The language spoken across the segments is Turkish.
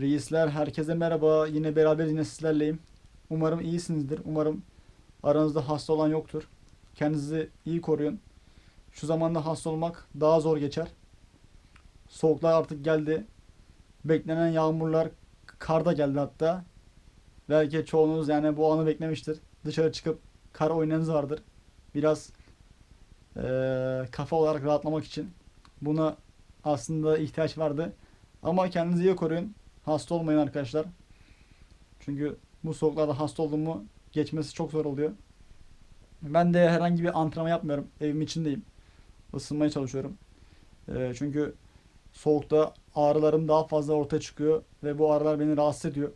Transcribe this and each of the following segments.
Reisler herkese merhaba. Yine beraber yine sizlerleyim. Umarım iyisinizdir. Umarım aranızda hasta olan yoktur. Kendinizi iyi koruyun. Şu zamanda hasta olmak daha zor geçer. Soğuklar artık geldi. Beklenen yağmurlar, kar da geldi hatta. Belki çoğunuz yani bu anı beklemiştir. Dışarı çıkıp kar oynayanınız vardır. Biraz eee, kafa olarak rahatlamak için. Buna aslında ihtiyaç vardı. Ama kendinizi iyi koruyun. Hasta olmayın arkadaşlar. Çünkü bu soğuklarda hasta oldum mu geçmesi çok zor oluyor. Ben de herhangi bir antrenman yapmıyorum. Evim içindeyim. Isınmaya çalışıyorum. Ee, çünkü soğukta ağrılarım daha fazla ortaya çıkıyor ve bu ağrılar beni rahatsız ediyor.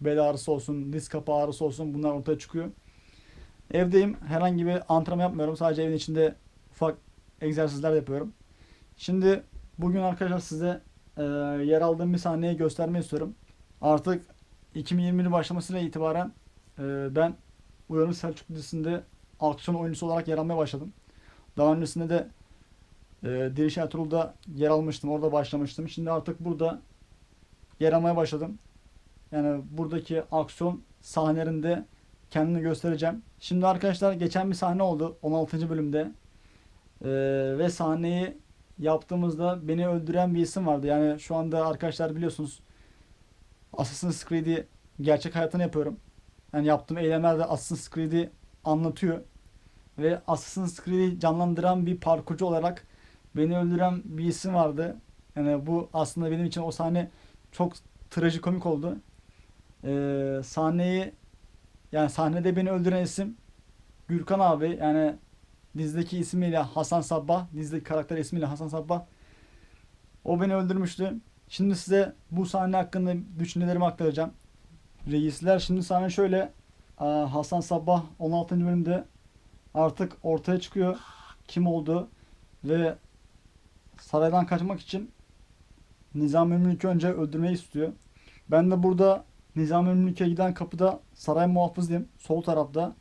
Bel ağrısı olsun, diz kapağı ağrısı olsun bunlar ortaya çıkıyor. Evdeyim. Herhangi bir antrenman yapmıyorum. Sadece evin içinde ufak egzersizler yapıyorum. Şimdi bugün arkadaşlar size e, yer aldığım bir sahneyi göstermeyi istiyorum. Artık 2020'nin başlamasıyla itibaren e, ben Uyanık Selçuk dizisinde aksiyon oyuncusu olarak yer almaya başladım. Daha öncesinde de e, Diriş Ertuğrul'da yer almıştım. Orada başlamıştım. Şimdi artık burada yer almaya başladım. Yani buradaki aksiyon sahnelerinde kendimi göstereceğim. Şimdi arkadaşlar geçen bir sahne oldu 16. bölümde. E, ve sahneyi yaptığımızda beni öldüren bir isim vardı. Yani şu anda arkadaşlar biliyorsunuz Assassin's Creed'i gerçek hayatını yapıyorum. Yani yaptığım eylemler de Assassin's Creed'i anlatıyor. Ve Assassin's Creed'i canlandıran bir parkurcu olarak beni öldüren bir isim vardı. Yani bu aslında benim için o sahne çok trajikomik oldu. Ee, sahneyi yani sahnede beni öldüren isim Gürkan abi yani dizideki ismiyle Hasan Sabbah, dizideki karakter ismiyle Hasan Sabbah. O beni öldürmüştü. Şimdi size bu sahne hakkında düşüncelerimi aktaracağım. Reisler şimdi sahne şöyle. Hasan Sabbah 16. bölümde artık ortaya çıkıyor kim oldu ve saraydan kaçmak için Nizami Mülk'ü önce öldürmeyi istiyor. Ben de burada Nizami Mülk'e giden kapıda saray muhafızıyım. Sol tarafta.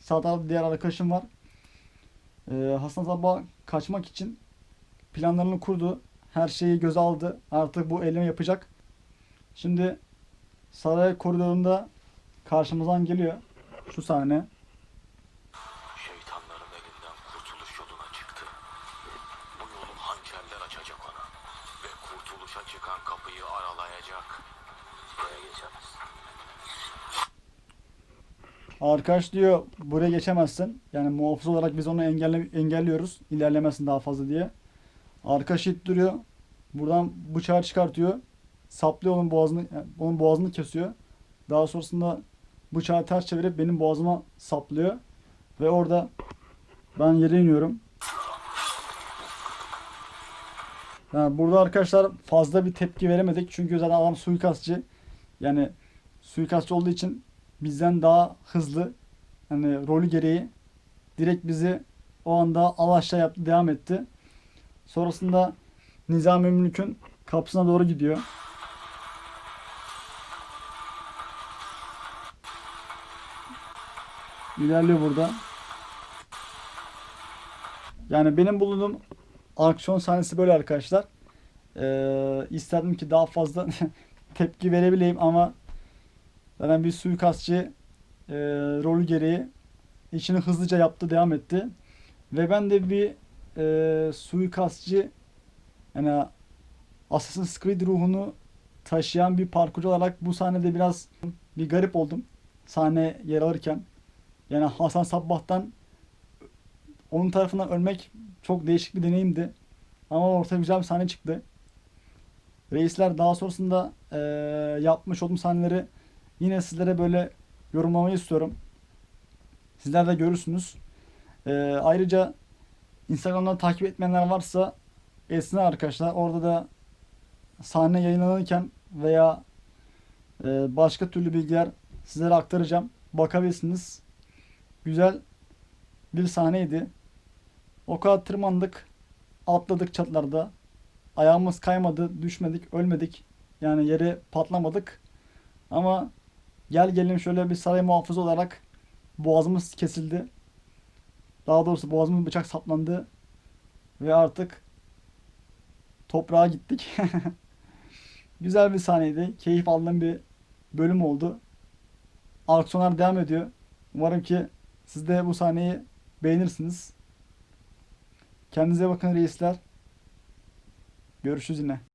Sağ tarafta diğer arkadaşım var. Ee, Hasan Sabbah kaçmak için planlarını kurdu. Her şeyi göze aldı. Artık bu eylemi yapacak. Şimdi saray koridorunda karşımızdan geliyor. Şu sahne. Şeytanların elinden kurtuluş yoluna çıktı. Bu yolu hançerler açacak ona. Ve kurtuluşa çıkan kapıyı aralayacak. Buraya geçemez. Arkadaş diyor buraya geçemezsin. Yani muhafız olarak biz onu engelle engelliyoruz. İlerlemesin daha fazla diye. Arkadaş ittiriyor. Buradan bıçağı çıkartıyor. Saplıyor onun boğazını, yani onun boğazını kesiyor. Daha sonrasında bıçağı ters çevirip benim boğazıma saplıyor. Ve orada ben yere iniyorum. Yani burada arkadaşlar fazla bir tepki veremedik. Çünkü zaten adam suikastçı. Yani suikastçı olduğu için bizden daha hızlı hani rolü gereği direkt bizi o anda al aşağı yaptı devam etti. Sonrasında Nizami Mülk'ün kapısına doğru gidiyor. İlerliyor burada. Yani benim bulunduğum aksiyon sahnesi böyle arkadaşlar. Ee, isterdim ki daha fazla tepki verebileyim ama Zaten bir suikastçı e, rolü gereği işini hızlıca yaptı, devam etti. Ve ben de bir e, suikastçı yani Assassin's Creed ruhunu taşıyan bir parkurcu olarak bu sahnede biraz bir garip oldum. Sahne yer alırken. Yani Hasan Sabbah'tan onun tarafından ölmek çok değişik bir deneyimdi. Ama ortaya güzel bir sahne çıktı. Reisler daha sonrasında e, yapmış olduğum sahneleri Yine sizlere böyle yorumlamayı istiyorum. Sizler de görürsünüz. Ee, ayrıca Instagram'dan takip etmeyenler varsa etsin arkadaşlar. Orada da sahne yayınlanırken veya e, başka türlü bilgiler sizlere aktaracağım. Bakabilirsiniz. Güzel bir sahneydi. O kadar tırmandık. Atladık çatlarda. Ayağımız kaymadı, düşmedik, ölmedik. Yani yere patlamadık. Ama Gel gelin şöyle bir saray muhafızı olarak boğazımız kesildi. Daha doğrusu boğazımız bıçak saplandı. Ve artık toprağa gittik. Güzel bir sahneydi. Keyif aldığım bir bölüm oldu. Aksiyonlar devam ediyor. Umarım ki siz de bu sahneyi beğenirsiniz. Kendinize bakın reisler. Görüşürüz yine.